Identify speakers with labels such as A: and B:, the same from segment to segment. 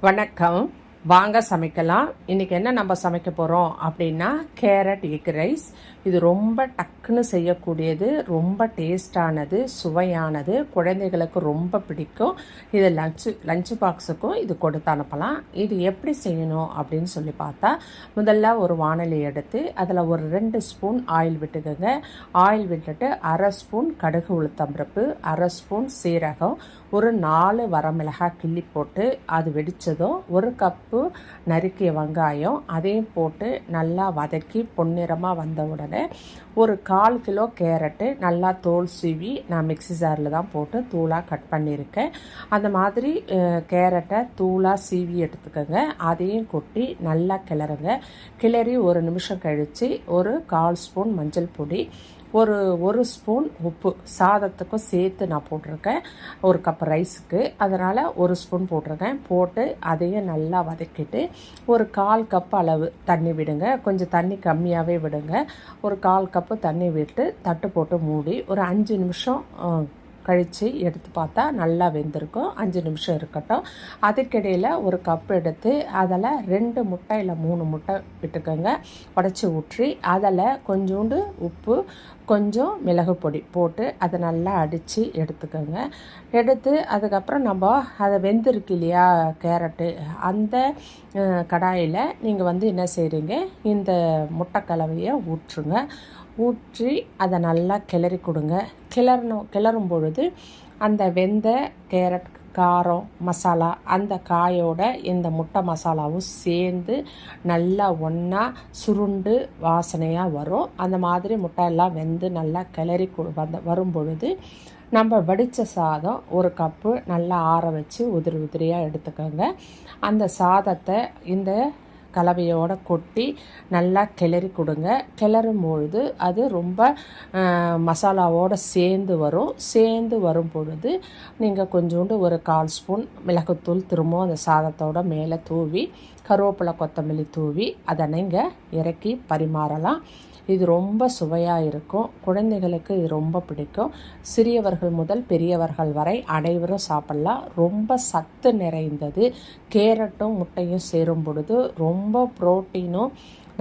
A: வணக்கம். வாங்க சமைக்கலாம். இன்றைக்கி என்ன நம்ம சமைக்க போகிறோம் அப்படின்னா கேரட் எக் ரைஸ். இது ரொம்ப டக் டக்குன்னு செய்யக்கூடியது ரொம்ப டேஸ்டானது சுவையானது குழந்தைகளுக்கு ரொம்ப பிடிக்கும். இது லஞ்சு லஞ்சு பாக்ஸுக்கும் இது கொடுத்து அனுப்பலாம். இது எப்படி செய்யணும் அப்படின்னு சொல்லி பார்த்தா முதல்ல ஒரு வானொலி எடுத்து அதில் ஒரு ரெண்டு ஸ்பூன் ஆயில் விட்டுக்கோங்க. ஆயில் விட்டுட்டு அரை ஸ்பூன் கடுகு உளுத்தம்பருப்பு அரை ஸ்பூன் சீரகம் ஒரு நாலு வரமிளகாய் கிள்ளி போட்டு அது வெடித்ததும் ஒரு கப்பு நறுக்கிய வெங்காயம் அதையும் போட்டு நல்லா வதக்கி பொன்னிறமாக வந்த உடனே ஒரு கால் கிலோ கேரட்டு நல்லா தோல் சீவி நான் மிக்ஸி ஜாரில் தான் போட்டு தூளாக கட் பண்ணியிருக்கேன். அந்த மாதிரி கேரட்டை தூளாக சீவி எடுத்துக்கோங்க. அதையும் கொட்டி நல்லா கிளறுங்க. கிளறி ஒரு நிமிஷம் கழித்து ஒரு கால் ஸ்பூன் மஞ்சள் பொடி ஒரு ஒரு ஸ்பூன் உப்பு. சாதத்துக்கும் சேர்த்து நான் போட்டிருக்கேன். ஒரு கப் ரைஸுக்கு அதனால் ஒரு ஸ்பூன் போட்டிருக்கேன். போட்டு அதையும் நல்லா வதக்கிட்டு ஒரு கால் கப் அளவு தண்ணி விடுங்க. கொஞ்சம் தண்ணி கம்மியாகவே விடுங்க. ஒரு கால் கப்பு தண்ணி விட்டு தட்டு போட்டு மூடி ஒரு அஞ்சு நிமிஷம் கழித்து எடுத்து பார்த்தா நல்லா வெந்திருக்கும். அஞ்சு நிமிஷம் இருக்கட்டும். அதுக்கிடையில் ஒரு கப் எடுத்து அதில் ரெண்டு முட்டை இல்லை மூணு முட்டை விட்டுக்கோங்க. உடச்சி ஊற்றி அதில் கொஞ்சோண்டு உப்பு கொஞ்சம் மிளகு பொடி போட்டு அதை நல்லா அடித்து எடுத்துக்கோங்க. எடுத்து அதுக்கப்புறம் நம்ம அதை வெந்திருக்கு இல்லையா கேரட்டு அந்த கடாயில் நீங்கள் வந்து என்ன செய்கிறீங்க இந்த முட்டை கலவையை ஊற்றுங்க. ஊற்றி அதை நல்லா கிளறி கொடுங்க. கிளறணும் கிளறும் பொழுது அந்த வெந்த கேரட் காரம் மசாலா அந்த காயோட இந்த முட்டை மசாலாவும் சேர்ந்து நல்லா ஒன்றா சுருண்டு வாசனையாக வரும். அந்த மாதிரி முட்டை எல்லாம் வெந்து நல்லா கிளறி கொடு வந்த வரும் பொழுது நம்ம வடித்த சாதம் ஒரு கப்பு நல்லா ஆற வச்சு உதிரி உதிரியாக எடுத்துக்கோங்க. அந்த சாதத்தை இந்த கலவையோட கொட்டி நல்லா கிளறி கொடுங்க. கிளறும் பொழுது அது ரொம்ப மசாலாவோடு மசாலாவோட சேர்ந்து வரும். சேர்ந்து வரும் பொழுது நீங்கள் கொஞ்சோண்டு ஒரு கால் ஸ்பூன் மிளகுத்தூள் திரும்பவும் அந்த சாதத்தோட மேலே தூவி கருவேப்பிலை கொத்தமல்லி தூவி அதை நீங்கள் இறக்கி பரிமாறலாம். இது ரொம்ப சுவையாக இருக்கும். குழந்தைகளுக்கு இது ரொம்ப பிடிக்கும். சிறியவர்கள் முதல் பெரியவர்கள் வரை அனைவரும் சாப்பிட்லாம். ரொம்ப சத்து நிறைந்தது. கேரட்டும் முட்டையும் சேரும் பொழுது ரொம்ப புரோட்டீனும்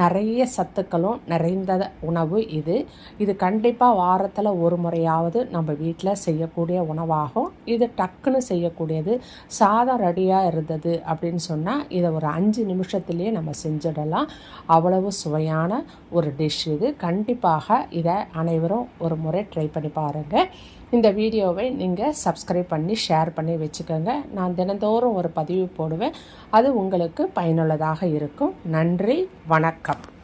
A: நிறைய சத்துக்களும் நிறைந்த உணவு இது. இது கண்டிப்பாக வாரத்தில் ஒரு முறையாவது நம்ம வீட்டில் செய்யக்கூடிய உணவாகும். இது டக்குன்னு செய்யக்கூடியது சாதம் ரெடியாக இருந்தது அப்படின்னு சொன்னால் இதை ஒரு அஞ்சு நிமிஷத்துலேயே நம்ம செஞ்சிடலாம். அவ்வளவு சுவையான ஒரு டிஷ் இது. கண்டிப்பாக இதை அனைவரும் ஒரு முறை ட்ரை பண்ணி பாருங்கள் இந்த வீடியோவை நீங்கள் சப்ஸ்கிரைப் பண்ணி ஷேர் பண்ணி வச்சுக்கோங்க. நான் தினந்தோறும் ஒரு பதிவு போடுவேன். அது உங்களுக்கு பயனுள்ளதாக இருக்கும். நன்றி வணக்கம். cup.